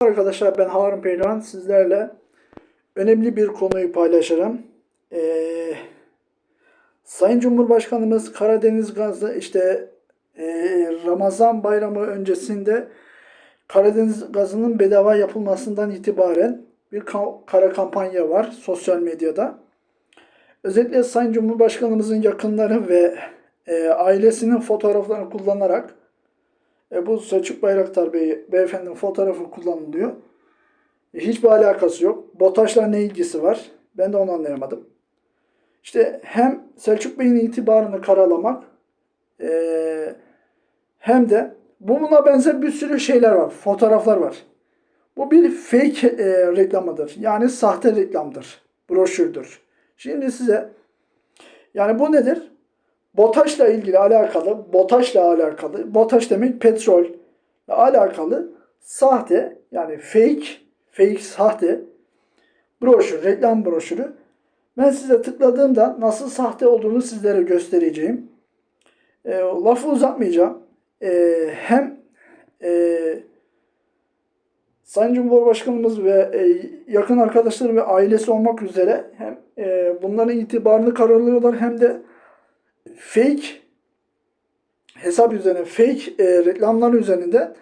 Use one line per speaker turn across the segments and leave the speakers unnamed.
Arkadaşlar ben Harun Pehlivan sizlerle önemli bir konuyu paylaşacağım. Ee, Sayın Cumhurbaşkanımız Karadeniz gazı işte e, Ramazan bayramı öncesinde Karadeniz gazının bedava yapılmasından itibaren bir ka- kara kampanya var sosyal medyada. Özellikle Sayın Cumhurbaşkanımızın yakınları ve e, ailesinin fotoğraflarını kullanarak e, bu Selçuk Bayraktar Bey, beyefendinin fotoğrafı kullanılıyor. E, hiçbir alakası yok. BOTAŞ'la ne ilgisi var? Ben de onu anlayamadım. İşte hem Selçuk Bey'in itibarını karalamak e, hem de bununla benzer bir sürü şeyler var. Fotoğraflar var. Bu bir fake e, reklamıdır. Yani sahte reklamdır. Broşürdür. Şimdi size yani bu nedir? BOTAŞ'la ilgili alakalı, BOTAŞ'la alakalı, BOTAŞ demek petrol alakalı sahte yani fake, fake sahte broşür, reklam broşürü. Ben size tıkladığımda nasıl sahte olduğunu sizlere göstereceğim. E, lafı uzatmayacağım. E, hem e, Sayın Cumhurbaşkanımız ve e, yakın arkadaşları ve ailesi olmak üzere hem e, bunların itibarını kararlıyorlar hem de fake hesap üzerine fake e, reklamlar üzerinde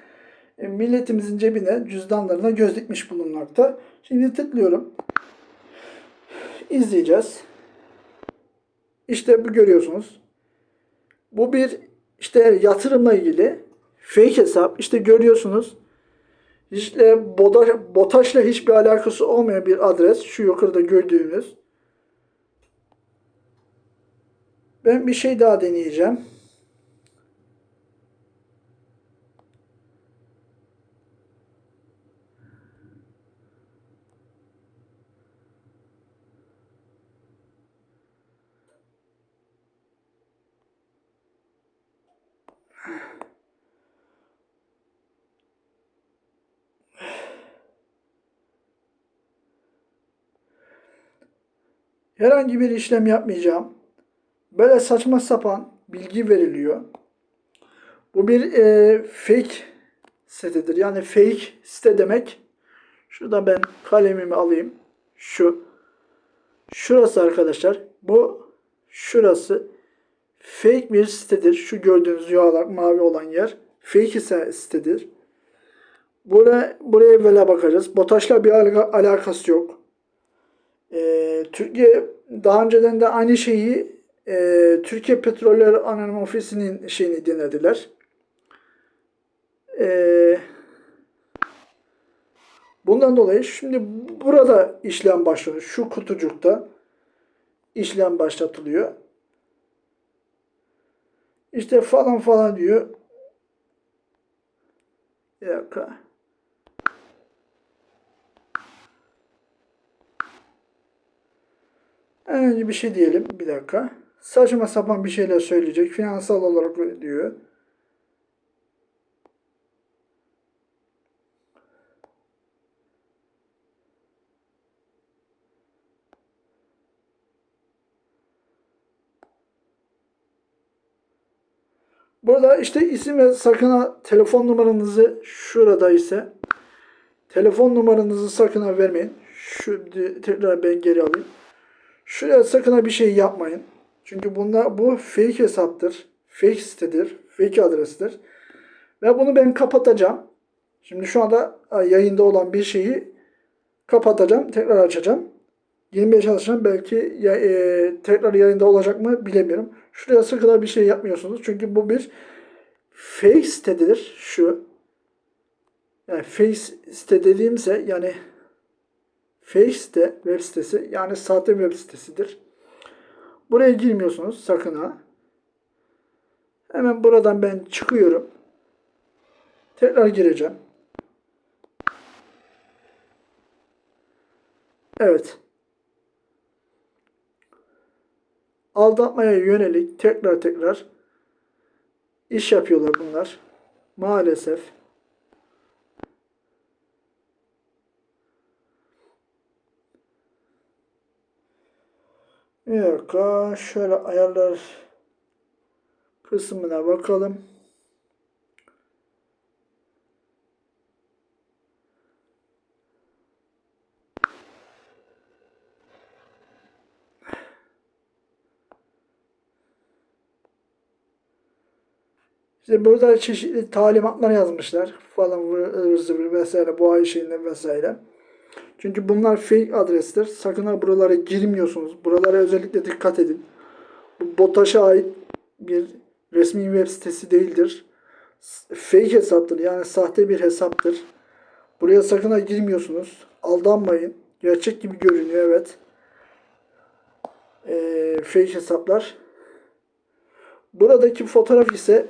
e, milletimizin cebine, cüzdanlarına göz dikmiş bulunmakta. Şimdi tıklıyorum. İzleyeceğiz. İşte bu görüyorsunuz. Bu bir işte yatırımla ilgili fake hesap. İşte görüyorsunuz. İşte BOTAŞ, BOTAŞ'la hiçbir alakası olmayan bir adres. Şu yukarıda gördüğünüz. Ben bir şey daha deneyeceğim. Herhangi bir işlem yapmayacağım. Böyle saçma sapan bilgi veriliyor. Bu bir e, fake sitedir. Yani fake site demek. Şuradan ben kalemimi alayım. Şu. Şurası arkadaşlar. Bu şurası fake bir sitedir. Şu gördüğünüz yuvarlak mavi olan yer fake ise sitedir. Buraya, buraya böyle bakacağız. BOTAŞ'la bir alaka- alakası yok. Ee, Türkiye daha önceden de aynı şeyi e, Türkiye Petroller Anonim Ofisi'nin şeyini denediler. E, bundan dolayı şimdi burada işlem başlıyor. Şu kutucukta işlem başlatılıyor. İşte falan falan diyor. Bir dakika. Önce bir şey diyelim. Bir dakika. Saçma sapan bir şeyler söyleyecek. Finansal olarak diyor. Burada işte isim ve sakına telefon numaranızı şurada ise telefon numaranızı sakına vermeyin. Şu tekrar ben geri alayım. Şuraya sakın ha bir şey yapmayın. Çünkü bunlar bu fake hesaptır. Fake sitedir. Fake adrestir. Ve bunu ben kapatacağım. Şimdi şu anda yayında olan bir şeyi kapatacağım. Tekrar açacağım. Girmeye çalışacağım. Belki ya, e, tekrar yayında olacak mı bilemiyorum. Şuraya sakın ha bir şey yapmıyorsunuz. Çünkü bu bir fake sitedir. Şu. Yani fake site dediğimse yani Fake site web sitesi yani sahte web sitesidir. Buraya girmiyorsunuz sakın ha. Hemen buradan ben çıkıyorum. Tekrar gireceğim. Evet. Aldatmaya yönelik tekrar tekrar iş yapıyorlar bunlar. Maalesef. Bir dakika şöyle ayarlar kısmına bakalım. İşte burada çeşitli talimatlar yazmışlar falan zıvır vesaire bu ay şeyinde vesaire. Çünkü bunlar fake adrestir. Sakın ha buralara girmiyorsunuz. Buralara özellikle dikkat edin. Bu BOTAŞ'a ait bir resmi web sitesi değildir. Fake hesaptır. Yani sahte bir hesaptır. Buraya sakın ha girmiyorsunuz. Aldanmayın. Gerçek gibi görünüyor evet. Ee, fake hesaplar. Buradaki fotoğraf ise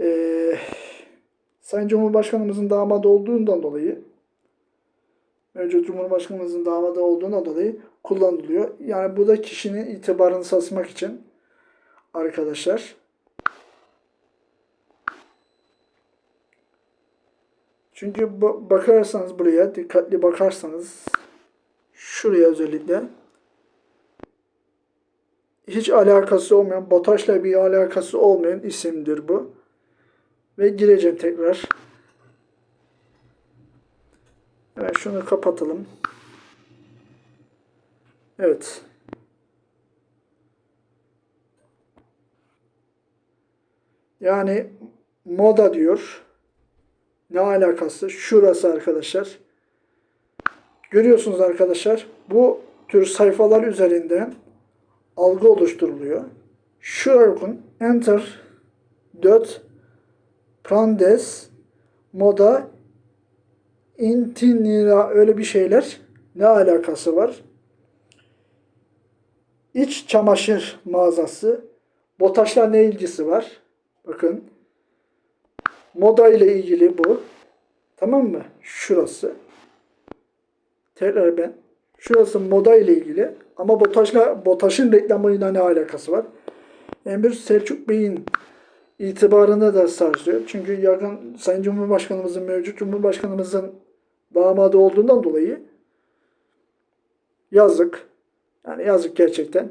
ee, Sayın Cumhurbaşkanımızın damadı olduğundan dolayı mevcut Cumhurbaşkanımızın damadı olduğundan dolayı kullanılıyor. Yani bu da kişinin itibarını sarsmak için arkadaşlar. Çünkü ba- bakarsanız buraya dikkatli bakarsanız şuraya özellikle hiç alakası olmayan, BOTAŞ'la bir alakası olmayan isimdir bu. Ve gireceğim tekrar. Evet şunu kapatalım. Evet. Yani moda diyor. Ne alakası? Şurası arkadaşlar. Görüyorsunuz arkadaşlar. Bu tür sayfalar üzerinden algı oluşturuluyor. Şuraya bakın. Enter 4 Prandes Moda Intinira öyle bir şeyler ne alakası var? İç çamaşır mağazası. Botaş'la ne ilgisi var? Bakın. Moda ile ilgili bu. Tamam mı? Şurası. Tekrar ben. Şurası moda ile ilgili. Ama Botaş'la Botaş'ın reklamıyla ne alakası var? Emir Selçuk Bey'in itibarını da sarsıyor. Çünkü yakın Sayın Cumhurbaşkanımızın, mevcut Cumhurbaşkanımızın damadı olduğundan dolayı yazık. Yani yazık gerçekten.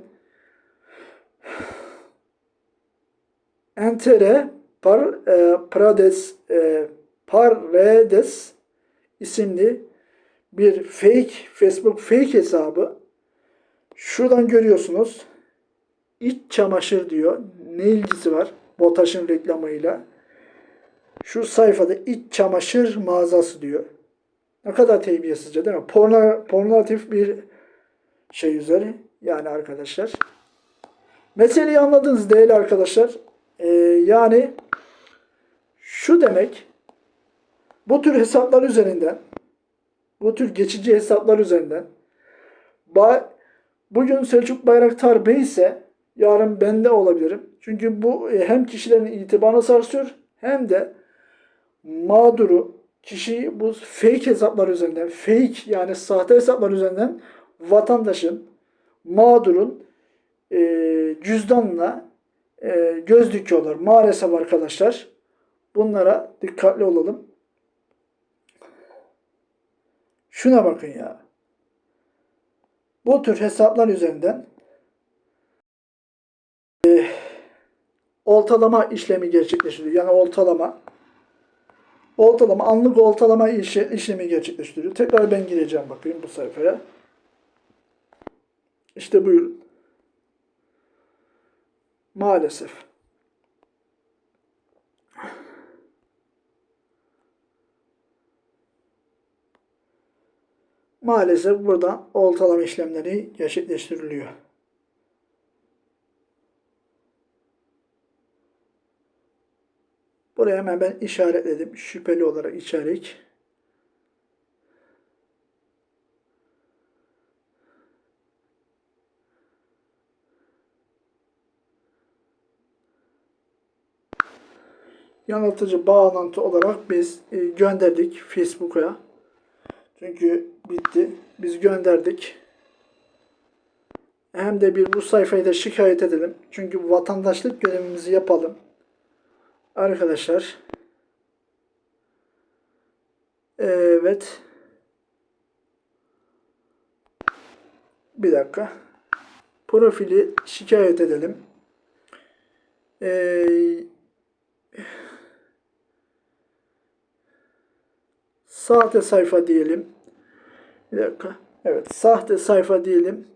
Entere Par, e, Prades e, Paredes isimli bir fake Facebook fake hesabı şuradan görüyorsunuz. İç çamaşır diyor. Ne ilgisi var? Botaş'ın reklamıyla. Şu sayfada iç çamaşır mağazası diyor. Ne kadar terbiyesizce değil mi? Porno, pornogratif bir şey üzeri. Yani arkadaşlar. Meseleyi anladınız değil arkadaşlar. Ee, yani şu demek bu tür hesaplar üzerinden bu tür geçici hesaplar üzerinden ba- bugün Selçuk Bayraktar Bey ise yarın ben de olabilirim. Çünkü bu e, hem kişilerin itibarını sarsıyor hem de mağduru kişiyi bu fake hesaplar üzerinden fake yani sahte hesaplar üzerinden vatandaşın mağdurun e, cüzdanına e, göz dikiyorlar. Maalesef arkadaşlar bunlara dikkatli olalım. Şuna bakın ya. Bu tür hesaplar üzerinden e, oltalama işlemi gerçekleştiriyor. Yani oltalama oltalama, anlık oltalama işe, işlemi gerçekleştiriyor. Tekrar ben gireceğim bakayım bu sayfaya. İşte buyurun. Maalesef. Maalesef burada oltalama işlemleri gerçekleştiriliyor. Buraya hemen ben işaretledim. Şüpheli olarak içerik. yanıltıcı bağlantı olarak biz e, gönderdik Facebook'a. Çünkü bitti. Biz gönderdik. Hem de bir bu sayfayı da şikayet edelim. Çünkü vatandaşlık görevimizi yapalım. Arkadaşlar. Evet. Bir dakika. Profili şikayet edelim. Eee Sahte sayfa diyelim. Bir dakika. Evet. Sahte sayfa diyelim.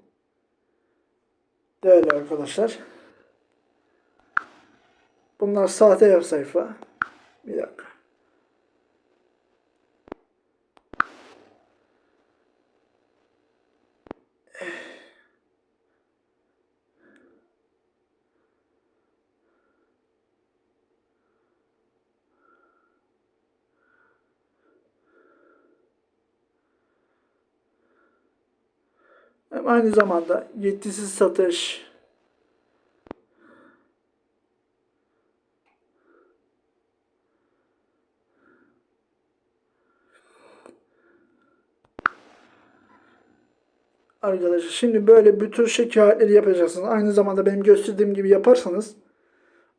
Değerli arkadaşlar. Bunlar sahte web sayfa. Bir dakika. Hem aynı zamanda yetkisiz satış, Arkadaşlar şimdi böyle bir tür şikayetleri yapacaksınız. Aynı zamanda benim gösterdiğim gibi yaparsanız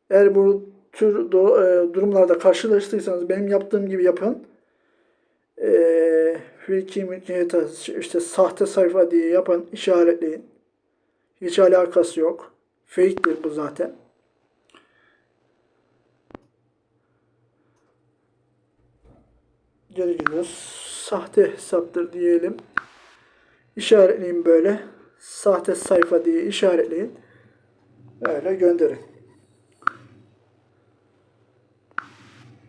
eğer bu tür e, durumlarda karşılaştıysanız benim yaptığım gibi yapın. E, Wikidata, işte sahte sayfa diye yapın, işaretleyin. Hiç alakası yok. Fake'tir bu zaten. Geri gidiyoruz. Sahte hesaptır diyelim. İşaretleyin böyle. Sahte sayfa diye işaretleyin. Böyle gönderin.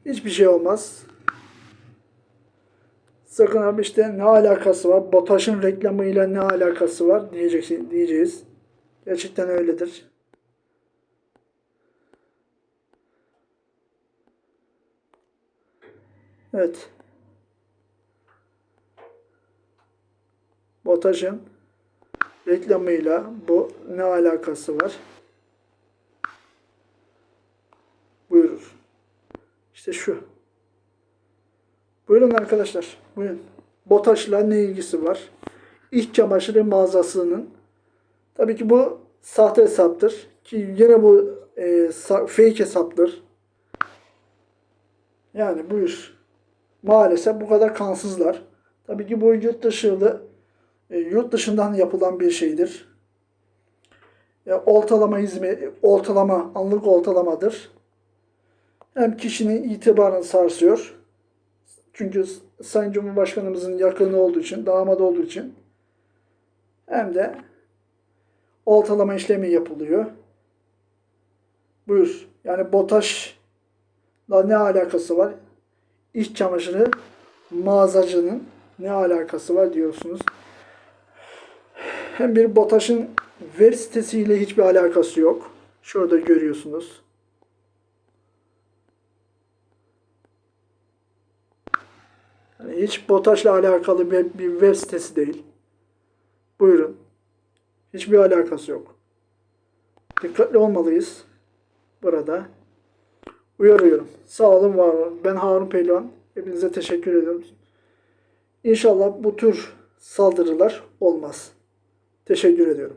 Hiçbir şey olmaz. Sakın abi işte ne alakası var? BOTAŞ'ın reklamıyla ne alakası var diyeceksin diyeceğiz. Gerçekten öyledir. Evet. BOTAŞ'ın reklamıyla bu ne alakası var? Buyurur. İşte şu. Buyurun arkadaşlar. Buyurun. BOTAŞ'la ne ilgisi var? İç çamaşırı mağazasının tabii ki bu sahte hesaptır. Ki yine bu e, fake hesaptır. Yani buyur. Maalesef bu kadar kansızlar. Tabii ki bu yurt dışında e, yurt dışından yapılan bir şeydir. E, oltalama hizmet, oltalama, anlık oltalamadır. Hem kişinin itibarını sarsıyor. Çünkü Sayın Cumhurbaşkanımızın yakını olduğu için, damat olduğu için hem de oltalama işlemi yapılıyor. Buyur. Yani BOTAŞ'la ne alakası var? İç çamaşırı mağazacının ne alakası var diyorsunuz. Hem bir BOTAŞ'ın web sitesiyle hiçbir alakası yok. Şurada görüyorsunuz. Yani hiç BOTAŞ'la alakalı bir, bir web sitesi değil. Buyurun. Hiçbir alakası yok. Dikkatli olmalıyız. Burada. Uyarıyorum. Sağ olun, var olun. Ben Harun Pehlivan. Hepinize teşekkür ediyorum. İnşallah bu tür saldırılar olmaz. Teşekkür ediyorum.